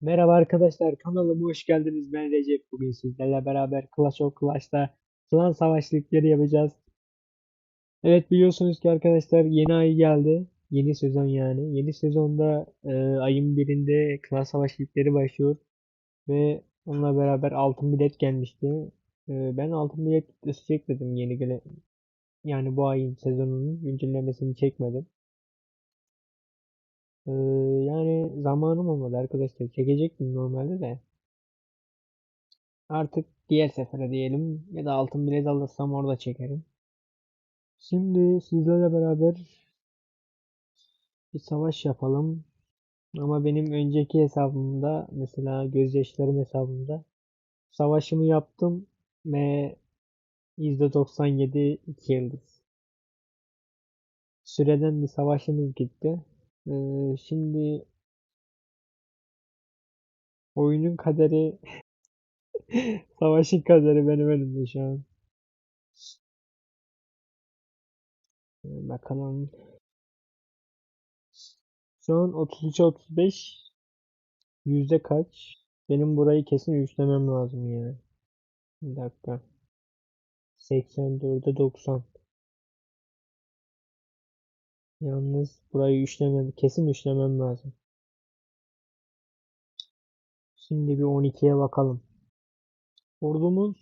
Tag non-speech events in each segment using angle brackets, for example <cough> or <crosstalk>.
Merhaba arkadaşlar kanalıma hoş geldiniz. Ben Recep. Bugün sizlerle beraber Clash of Clash'ta klan savaşlıkları yapacağız. Evet biliyorsunuz ki arkadaşlar yeni ay geldi. Yeni sezon yani. Yeni sezonda e, ayın birinde klan savaşlıkları başlıyor. Ve onunla beraber altın bilet gelmişti. E, ben altın bilet çekmedim yeni gelen. Yani bu ayın sezonunun güncellemesini çekmedim. E, yani zamanım olmadı arkadaşlar. Çekecektim normalde de. Artık diğer sefere diyelim ya da altın bilet alırsam orada çekerim. Şimdi sizlerle beraber bir savaş yapalım. Ama benim önceki hesabımda mesela gözyaşlarım hesabımda savaşımı yaptım ve %97 2 yıldız. Süreden bir savaşımız gitti. Ee, şimdi oyunun kaderi <laughs> savaşın kaderi benim önümde şu an. Ee, Bakalım. Şu an 33'e 35 yüzde kaç? Benim burayı kesin üçlemem lazım ya. Bir dakika. 84'e 90. Yalnız burayı üçlemem, kesin üçlemem lazım. Şimdi bir 12'ye bakalım. Ordumuz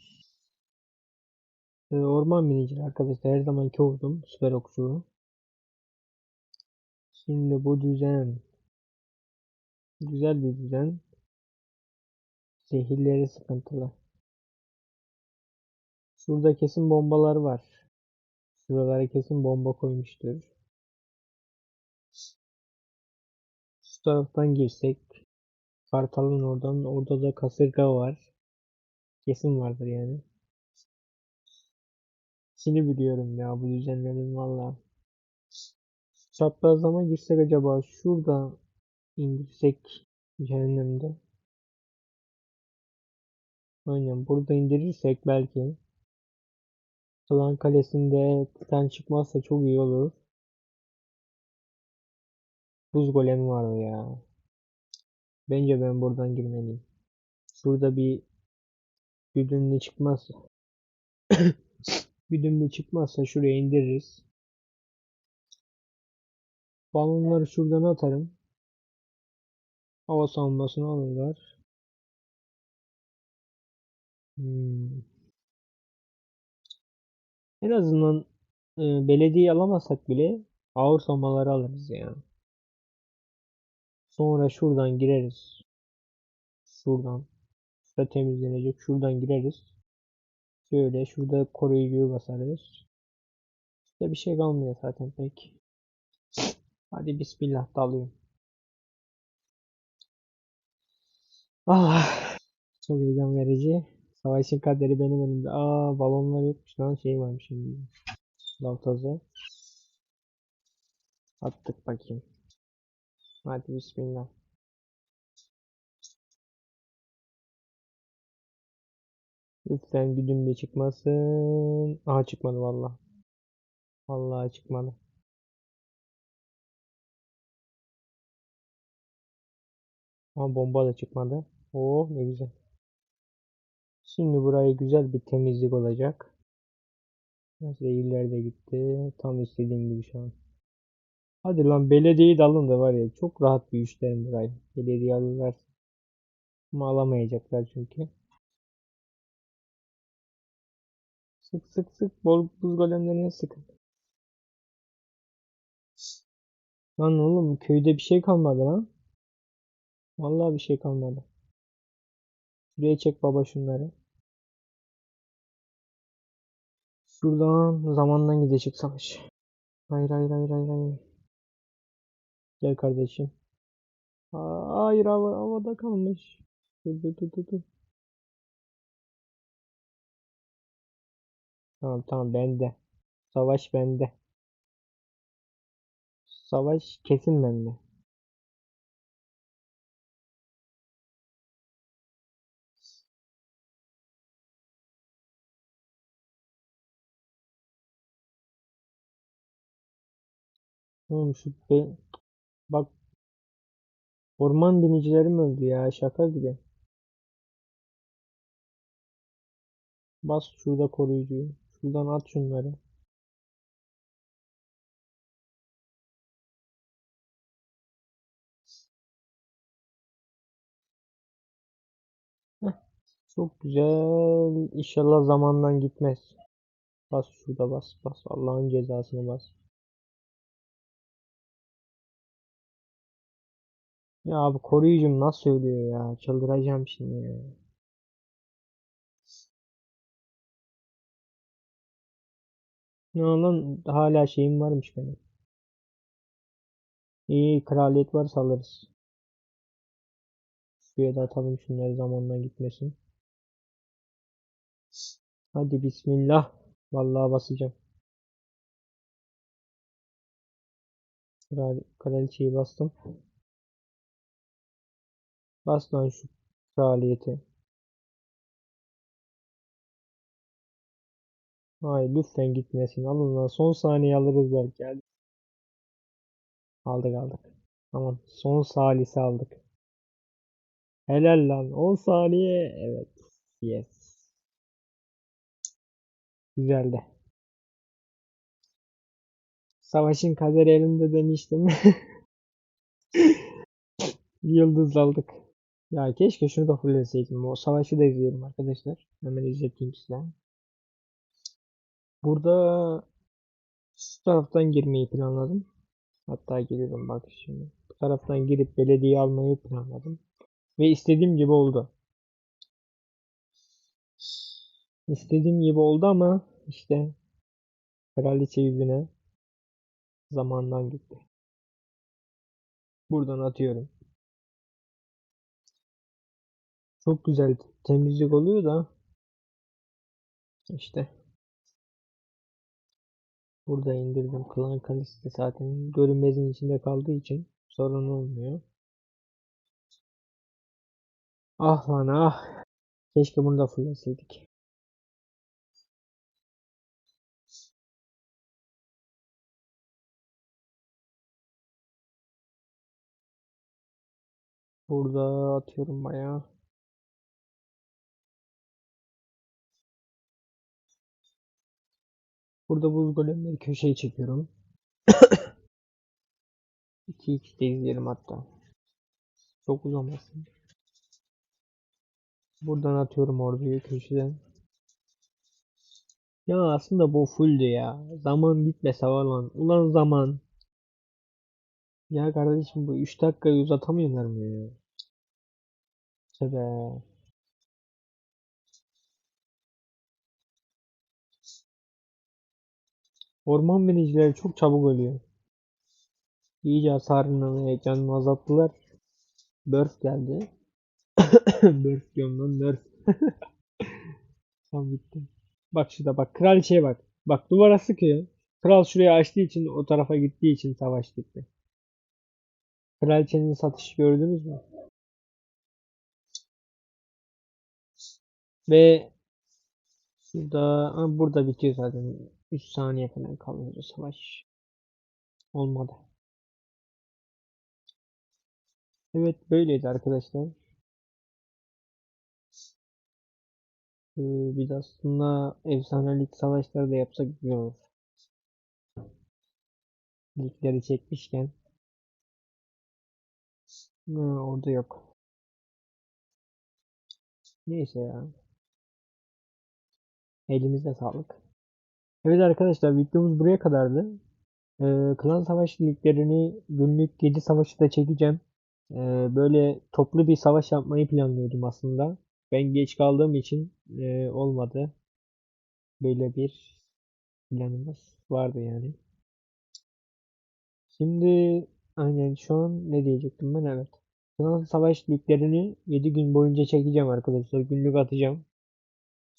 e, orman biniciler arkadaşlar. Her zamanki ordum. Süper okçu. Şimdi bu düzen güzel bir düzen. Zehirleri sıkıntılı. Şurada kesin bombalar var. Şuralara kesin bomba koymuştur. Taraftan girsek Kartal'ın oradan orada da kasırga var. Kesin vardır yani. Şimdi biliyorum ya bu düzenlerin valla. Çaprazlama girsek acaba şurada indirsek cehennemde. Aynen burada indirirsek belki. Klan kalesinde titan çıkmazsa çok iyi olur. Buz golemi var ya. Bence ben buradan girmeliyim. Şurada bir güdümlü çıkmazsa <coughs> güdümlü çıkmazsa şuraya indiririz. Balonları şuradan atarım. Hava savunmasını alırlar. Hmm. En azından e, belediye alamazsak bile ağır savunmaları alırız ya. Sonra şuradan gireriz. Şuradan. Şurada temizlenecek. Şuradan gireriz. Şöyle şurada koruyucuyu basarız. İşte bir şey kalmıyor zaten pek. Hadi bismillah dalıyorum. Ah, çok heyecan verici. Savaşın kaderi benim önümde. Aa balonlar yokmuş lan şey varmış şimdi. Lav tozu. Attık bakayım. Hadi bismillah. Lütfen güdümlü çıkmasın. Aha çıkmadı valla. Vallahi çıkmadı. Ama bomba da çıkmadı. Oh ne güzel. Şimdi burayı güzel bir temizlik olacak. Zehirler de gitti. Tam istediğim gibi şu an. Hadi lan belediyeyi de da var ya çok rahat bir işlerim burayı. Belediye alırlar. Ama alamayacaklar çünkü. Sık sık sık bol buz golemlerine sıkın. Lan oğlum köyde bir şey kalmadı lan. Vallahi bir şey kalmadı. Şuraya çek baba şunları. Şuradan zamandan gidecek savaş. Hayır hayır hayır hayır hayır. Gel kardeşim. Aa, hayır hava, havada kalmış. Dur dur dur dur. Tamam tamam bende. Savaş bende. Savaş kesin bende. Oğlum şu be... Bak Orman binicilerim öldü ya şaka gibi. Bas şurada koruyucuyu. Şuradan at şunları. Çok güzel. İnşallah zamandan gitmez. Bas şurada bas bas. Allah'ın cezasını bas. Ya abi koruyucum nasıl ölüyor ya? Çıldıracağım şimdi ya. Ne lan hala şeyim varmış benim. İyi kraliyet varsa alırız. Şuraya da atalım şunları zamandan gitmesin. Hadi bismillah. Vallahi basacağım. Kral, kraliçeyi bastım. Bas lan şu kraliyeti. Hayır lütfen gitmesin. Alın lan. Son saniye alırız belki. Hadi. Aldık aldık. Tamam. Son salisi aldık. Helal lan. 10 saniye. Evet. Yes. Güzeldi. Savaşın kaderi elimde demiştim. <laughs> Yıldız aldık. Ya keşke şunu da fulleseydim. O savaşı da izliyorum arkadaşlar. Hemen izleteyim size. Burada şu taraftan girmeyi planladım. Hatta giriyorum bak şimdi. Bu taraftan girip belediye almayı planladım. Ve istediğim gibi oldu. İstediğim gibi oldu ama işte kraliçe yüzüne zamandan gitti. Buradan atıyorum. Çok güzel temizlik oluyor da işte burada indirdim. Klan kalesi zaten görünmezin içinde kaldığı için sorun olmuyor. Ah lan ah. Keşke bunu da fulleseydik. Burada atıyorum bayağı. Burada buz golemleri köşeye çekiyorum. <coughs> 2x de izleyelim hatta. Çok uzamasın. Buradan atıyorum orduyu köşeden. Ya aslında bu fulldü ya. Zaman bitmese falan. Ulan zaman. Ya kardeşim bu 3 dakikayı uzatamıyorlar mı ya? Tövbe. Orman binicileri çok çabuk ölüyor. İyice hasarını ve canını azalttılar. Burst geldi. <coughs> Burst diyorum lan Burst. <laughs> Tam bitti. Bak şurada bak kraliçeye bak. Bak duvara sıkıyor. Kral şuraya açtığı için o tarafa gittiği için savaş bitti. Kraliçenin satışı gördünüz mü? Ve şurada burada bitiyor zaten. 3 saniye falan kalıyor savaş. Olmadı. Evet böyleydi arkadaşlar. Ee, biz aslında efsanelik savaşları da yapsak güzel olur. Ligleri çekmişken. Ha, orada yok. Neyse ya. Elimizde sağlık. Evet arkadaşlar videomuz buraya kadardı. Ee, klan savaş liglerini günlük gece savaşı da çekeceğim. Ee, böyle toplu bir savaş yapmayı planlıyordum aslında. Ben geç kaldığım için e, olmadı. Böyle bir planımız vardı yani. Şimdi aynen şu an ne diyecektim ben evet. Klan savaş liglerini 7 gün boyunca çekeceğim arkadaşlar. Günlük atacağım.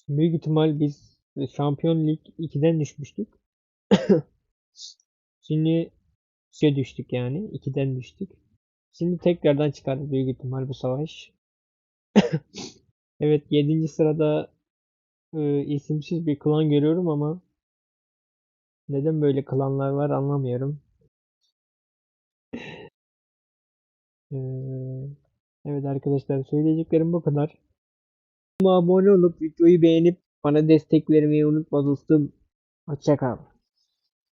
Büyük ihtimal biz Şampiyon Lig 2'den düşmüştük. <coughs> Şimdi 3'e düştük yani. 2'den düştük. Şimdi tekrardan çıkardı büyük ihtimal bu savaş. <coughs> evet 7. sırada e, isimsiz bir klan görüyorum ama neden böyle klanlar var anlamıyorum. <coughs> E, Evet arkadaşlar söyleyeceklerim bu kadar. Kanalıma abone olup videoyu beğenip bana destek vermeyi unutma dostum. Hoşça kal.